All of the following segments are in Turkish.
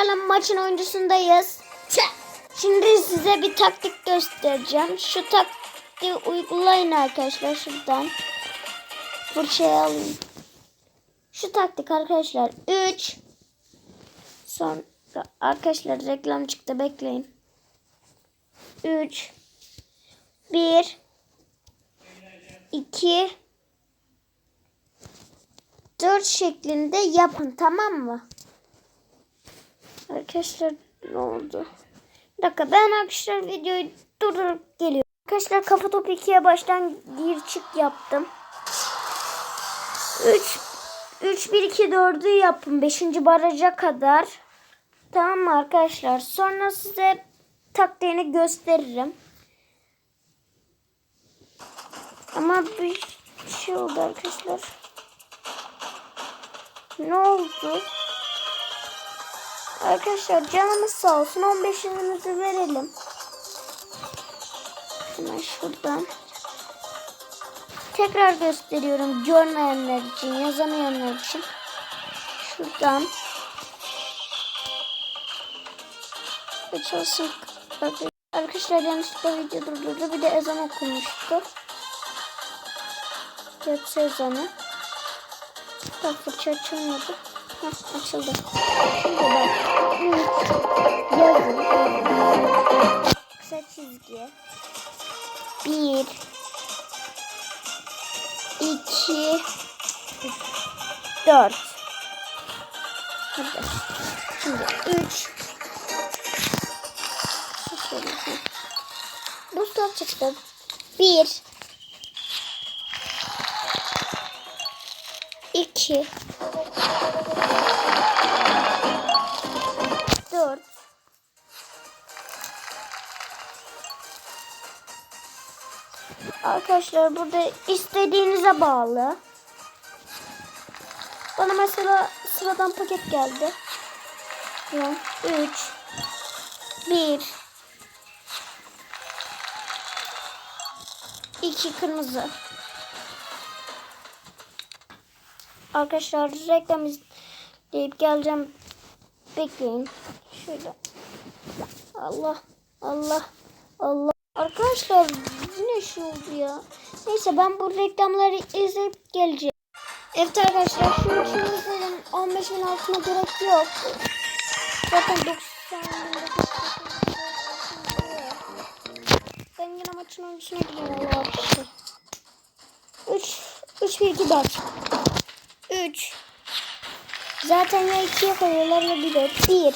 arkadaşlarla maçın oyuncusundayız. Şimdi size bir taktik göstereceğim. Şu taktiği uygulayın arkadaşlar şuradan. Fırçayı alayım. Şu taktik arkadaşlar 3 Sonra arkadaşlar reklam çıktı bekleyin. 3 1 2 4 şeklinde yapın tamam mı? Arkadaşlar ne oldu? Bir dakika ben arkadaşlar videoyu durdurup geliyorum. Arkadaşlar kafa topu 2'ye baştan gir çık yaptım. 3 3 1 2 4'ü yapın 5. baraja kadar. Tamam mı arkadaşlar? Sonra size taktiğini gösteririm. Ama bir şey oldu arkadaşlar. Ne oldu? Arkadaşlar canımız sağ olsun 15 yılımızı verelim. Hemen şuradan. Tekrar gösteriyorum görmeyenler için, yazamayanlar için. Şuradan. Açılsın. Arkadaşlar yanlışlıkla video durdurdu. Bir de ezan okunmuştu. Yatsı ezanı. Bak fırça açılmadı. Heh, açıldı. Şimdi bak. Yazın. Kısa çizgi. Bir. iki, Dört. Hadi. Şimdi üç. Bu stop çıktı. Bir. 2 Arkadaşlar burada istediğinize bağlı. Bana mesela sıradan paket geldi. 3 1 2 kırmızı. Arkadaşlar reklam izleyip geleceğim. Bekleyin. Şöyle. Allah Allah Allah. Arkadaşlar yine şey oldu ya. Neyse ben bu reklamları izleyip geleceğim. Evet arkadaşlar şu izledim. 15 bin altına gerek yok. Zaten 90 Ben yine maçın oyuncusuna gidiyorum Allah arkadaşlar. 3 3 1 2 4 3 Zaten ya 2'ye koyuyorlar ya 1 4 1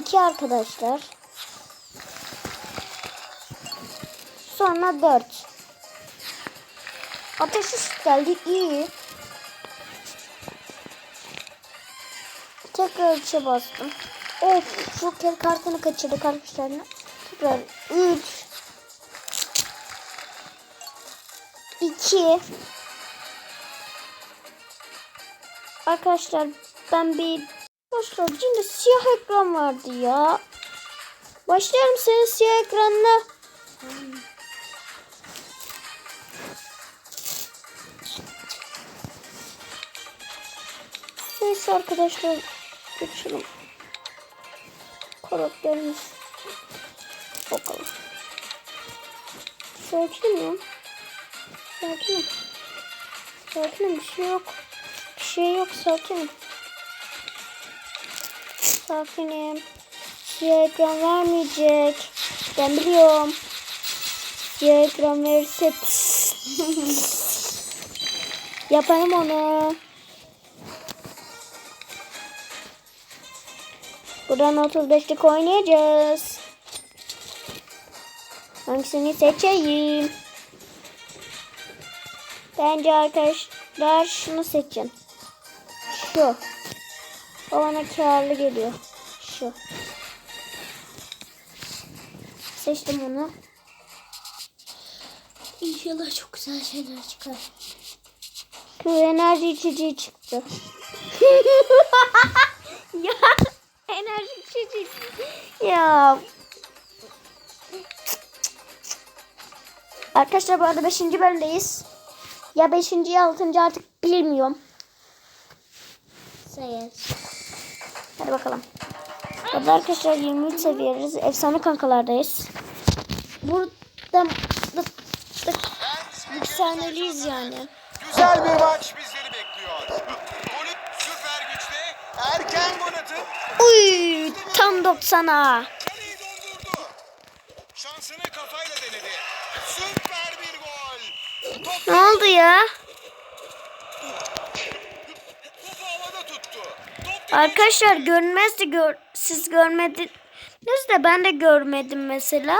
2 arkadaşlar. Sonra 4. Ateş ışık geldi. iyi. Tekrar 3'e bastım. Of Joker kartını kaçırdık arkadaşlar. Tekrar 3 2 Arkadaşlar ben bir Arkadaşlar yine siyah ekran vardı ya. Başlayalım senin siyah ekranına. Neyse arkadaşlar geçelim. Karakterimiz. Bakalım. Sakinim ya. Sakinim. Sakinim bir şey yok. Bir şey yok sakinim. Sakinim. Siyah ekran vermeyecek. Ben biliyorum. Siyah ekran verirse yaparım onu. Buradan 35'lik oynayacağız. Hangisini seçeyim? Bence arkadaşlar şunu seçin. Şu. O bana karlı geliyor. Şu. Seçtim onu. İnşallah çok güzel şeyler çıkar. Bu enerji içeceği çıktı. ya enerji içeceği. Ya. Arkadaşlar bu arada 5. bölümdeyiz. Ya 5. ya 6. artık bilmiyorum. Sayarız. Hadi bakalım. Burada arkadaşlar 23 seviyoruz. Efsane kankalardayız. Burada yükselmeliyiz yani. Güzel bir maç bizleri bekliyor. Golü süper güçte erken gol atıp Uy tam 90'a. kaleyi dondurdu. Şansını kafayla denedi. Süper bir gol. Top, Ne oldu ya? Arkadaşlar görünmezdi gör siz görmediniz de ben de görmedim mesela.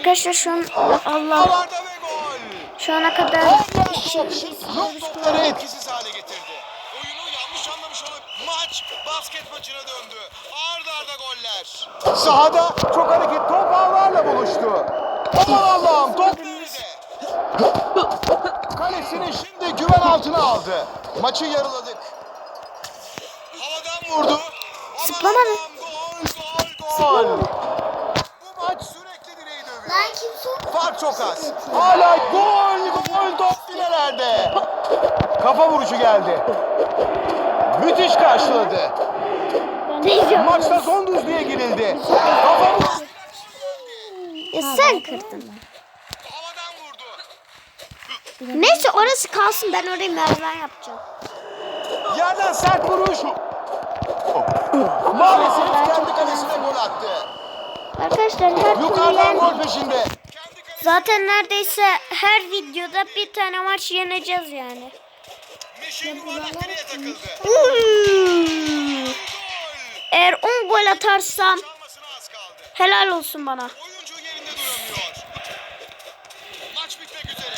Arkadaşlar şu an Allah Havada ve gol. şu ana kadar Yok topları etkisiz hale getirdi. Oyunu yanlış anlamış olup maç basket maçına döndü. Arda arda goller. Sahada çok hareket top ağlarla buluştu. Aman Allah'ım top? Kalesini şimdi güven altına aldı. Maçı yarıladık. Havadan vurdu. Zıplamadı. Gol, gol, gol. Fark çok az. Hala gol gol top filelerde. Kafa vuruşu geldi. Müthiş karşıladı. Maçta son düzlüğe girildi. Kafa vuruşu Ya sen kırdın. havadan vurdu. Neyse orası kalsın ben orayı merdiven yapacağım. Yerden sert vuruş. Maalesef kendi kalesine gol attı. Arkadaşlar her türlü Yukarıdan yen... gol peşinde. Zaten neredeyse her videoda bir tane maç yeneceğiz yani. Eğer 10 gol atarsam helal olsun bana. Oyuncu yerinde duramıyor. Maç bitmek üzere.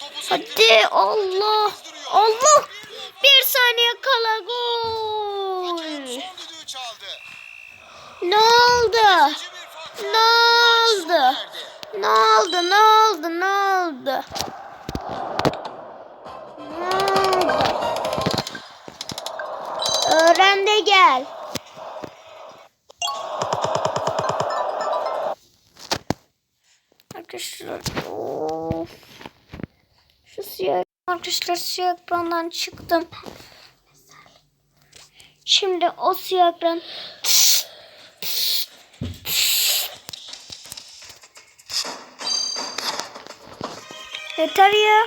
Topu sektirdi. Hadi Allah. Allah. Bir saniye kala gol. Ne oldu? Ne oldu? Ne oldu? Ne oldu? Ne oldu? Ne oldu? Öğren de gel. Arkadaşlar of. Şu siyah arkadaşlar siyah ekrandan çıktım. Şimdi o siyah ekran Yeter ya.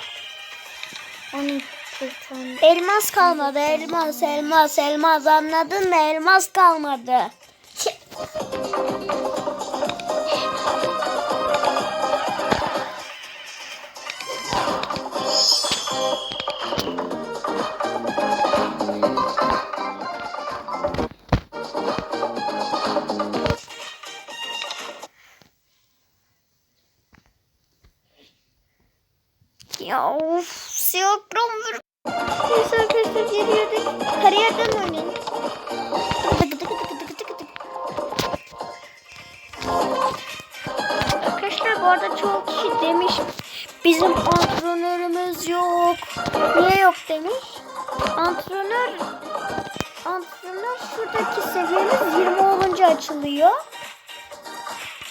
Elmas kalmadı. Elmas, elmas, elmas. Anladın mı? Elmas kalmadı.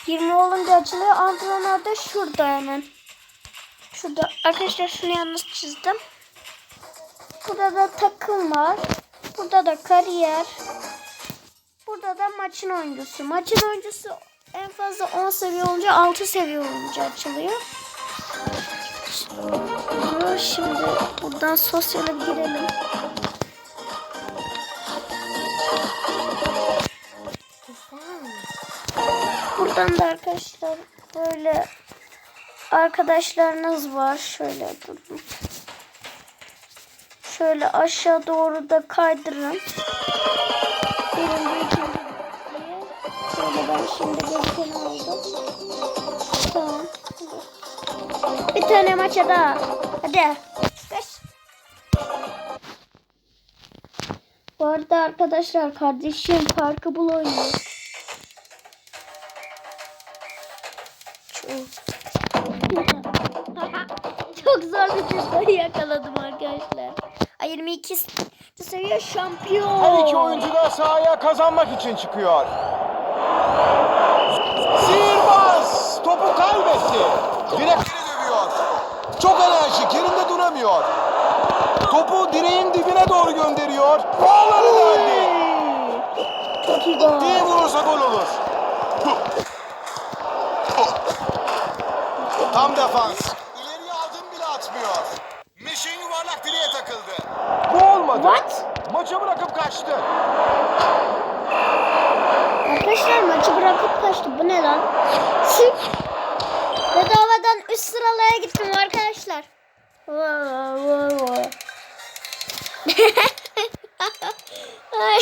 20 olunca açılıyor. Antrenör de şurada hemen. Şurada arkadaşlar şunu yalnız çizdim. Burada da takım var. Burada da kariyer. Burada da maçın oyuncusu. Maçın oyuncusu en fazla 10 seviye olunca 6 seviye olunca açılıyor. Şimdi buradan sosyale girelim. Buradan da arkadaşlar böyle arkadaşlarınız var. Şöyle durun. Şöyle aşağı doğru da kaydırın. Birinci, ikinci diye. Şöyle ben şimdi gözükeni aldım. Tamam. Bir tane maça daha. Hadi. Beş. Bu arada arkadaşlar kardeşim farkı bul oynuyor. Çok. Zor bir cüzdanı yakaladım arkadaşlar. 22 seviye şampiyon. Her iki oyuncu da sahaya kazanmak için çıkıyor. Sihirbaz topu kaybetti. Direkleri dövüyor. Çok enerjik yerinde duramıyor. Topu direğin dibine doğru gönderiyor. Ağları geldi. Çok iyi gol. İyi vurursa gol olur. Tam defans. İleriye adım bile atmıyor. Mişin yuvarlak direğe takıldı. Bu olmadı. What? Maçı bırakıp kaçtı. Arkadaşlar maçı bırakıp kaçtı. Bu ne lan? Sık. Bedavadan üst sıralaya gittim arkadaşlar. Ay.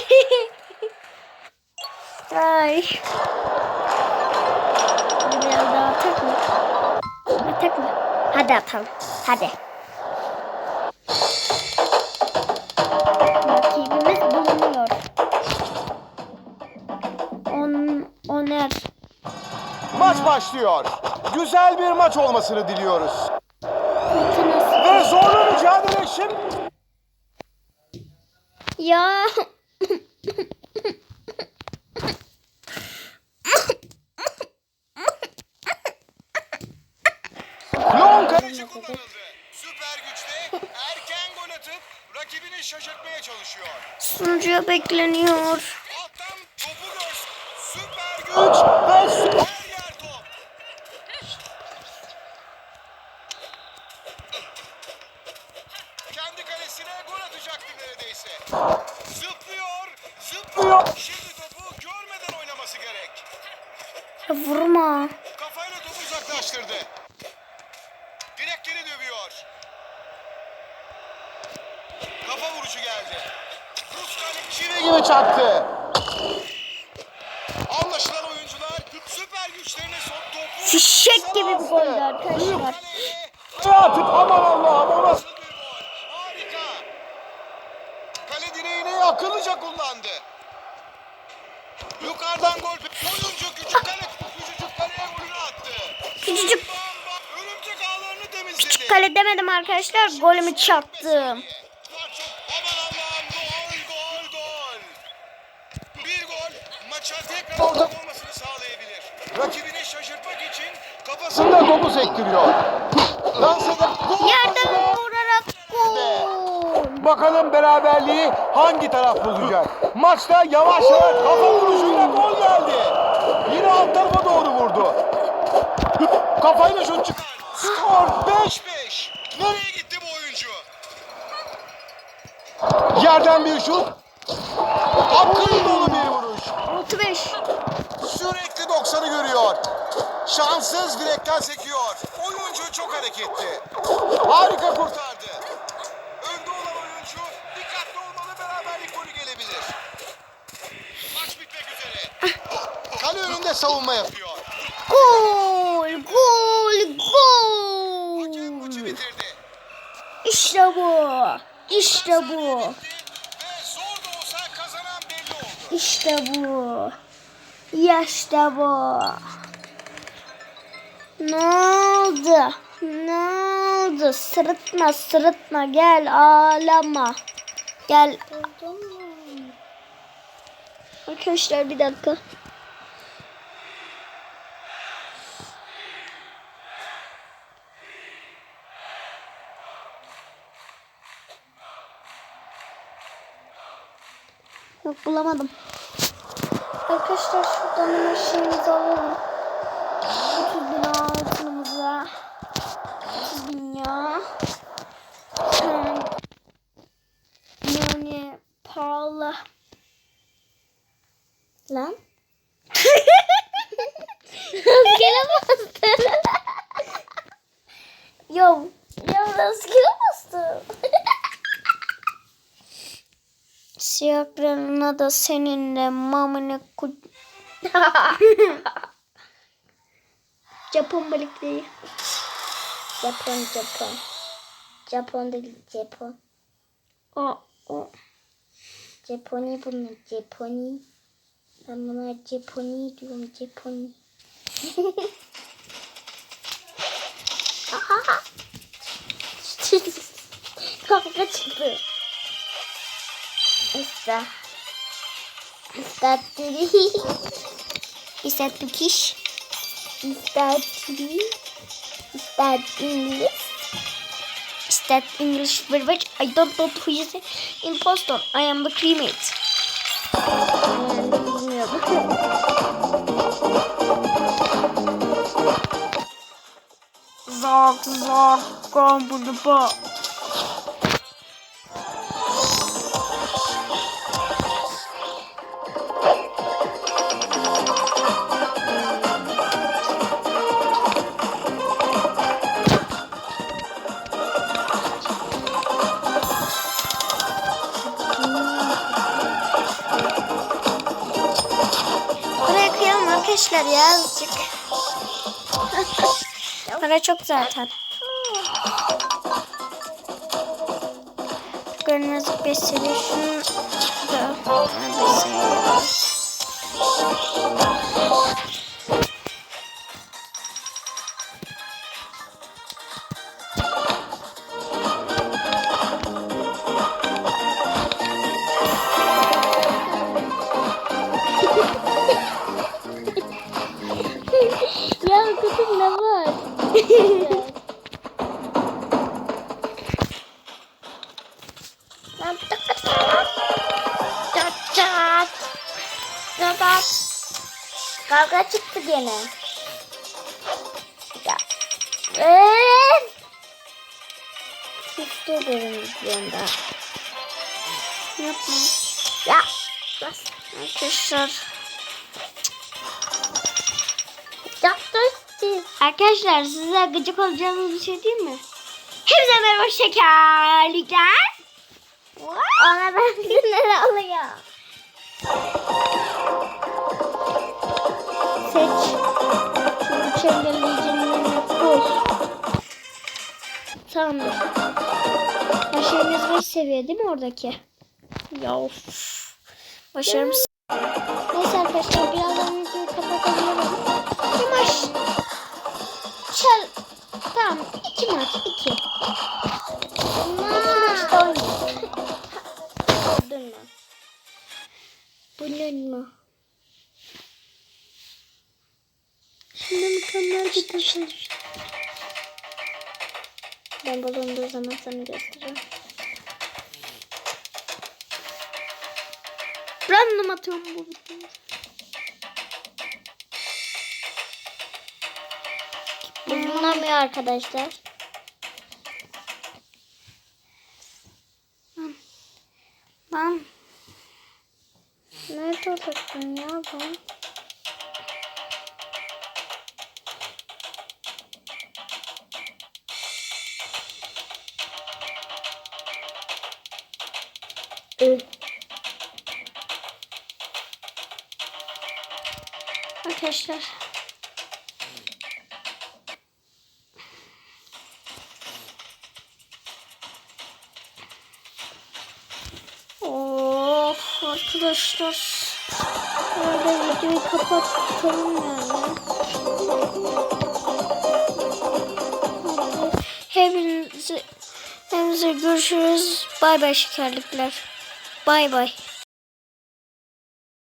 Ay. Biraz daha atak mı? Atak mı? Hadi atalım. Hadi. Rakibimiz bulunuyor. On, oner. Maç başlıyor. Güzel bir maç olmasını diliyoruz. Ve zorlu mücadele şimdi. Ya. Top. Kendi kalesine gol atacaktı neredeyse. Zıplıyor, zıplıyor. Şimdi topu görmeden oynaması gerek. Ya vurma. Kafayla topu uzaklaştırdı. Direkleri dövüyor. Kafa vuruşu geldi. Rus gibi çaktı. Anlaşılan oyuncular süper güçlerini son topu... Fişek gibi bir goldü arkadaşlar. Atıp aman Allah'ım o nasıl bir gol. Harika. Kale direğini akıllıca kullandı. Yukarıdan gol. Oyuncu küçük kale, küçücük kaleye golünü attı. Küçücük örümcek ağlarını temizledi. küçük kale demedim arkadaşlar. Golümü çaktım. Topu sektiriyor. Dans gol. Yerden vurarak gol. Bakalım beraberliği hangi taraf bulacak? Maçta yavaş yavaş kafa vuruşuyla gol geldi. Yine alt tarafa doğru vurdu. Kafayla şut çıkardı. Skor 5-5. Nereye gitti bu oyuncu? Yerden bir şut. Akıl dolu bir vuruş. 6-5. Sürekli 90'ı görüyor. Şanssız direkten sekiyor. Oyuncu çok hareketli. Harika kurtardı. Önde olan oyuncu dikkatli olmalı beraberlik golü gelebilir. Maç bitmek üzere. Kale önünde savunma yapıyor. Gol. Gol. Hakem maçı Gol. bitirdi. İşte bu. İşte bu. İşte bu. İşte bu. Ne oldu? Ne oldu? Sırıtma sırıtma gel ağlama. Gel. Arkadaşlar bir dakika. Yok bulamadım. Arkadaşlar şuradan hemen şeyimizi alalım. 30 bin ya. Hmm. Yani pahalı. Lan. Rastgele bastı. Yo. Ya rastgele bastı. Siyahlarına da seninle mamını ku... Japon balıkları. Japon, Japon. Japon değil, Japon. O, o. Japoni bunlar, Japoni. Ben buna Japoni diyorum, Japoni. Kavga çıktı. Is that Is that three? is that English? Is that English verbiage? I don't know who is the impostor. I am the crewmate. Zog, zog, come to the bar. Para çok zaten. Görünmezlik 5 seviye. Şunu da 5 Çat çat. Çat. Kavga çıktı gene. Ya. Eee. Küstü benim videomda. Yapma. Ya. Bas. Arkadaşlar. Yaptı. Arkadaşlar size gıcık olacağınız bir şey değil mi? Hepinize merhaba şekerlikler. Ona ben neler oluyor? Seç. Şu üç engelleyicinin yapboz. Tamamdır. Başarımız 5 seviye değil mi oradaki? Ya of. Başarımız. Neyse arkadaşlar birazdan videoyu kapatabilirim. Bir maç. Çal. Tamam. iki maç. iki. Bulunma. Şimdi mükemmel bir tasarım. Ben bulunduğu zaman sana göstereceğim. Random atıyorum bu videoyu. Bulunamıyor arkadaşlar. Lan. Nerede olacaksın ya ben? Öl. Arkadaşlar. Of arkadaşlar. Herhalde videoyu kapatalım yani. Hepinize, hepinize görüşürüz. Bay bay şekerlikler. Bay bay.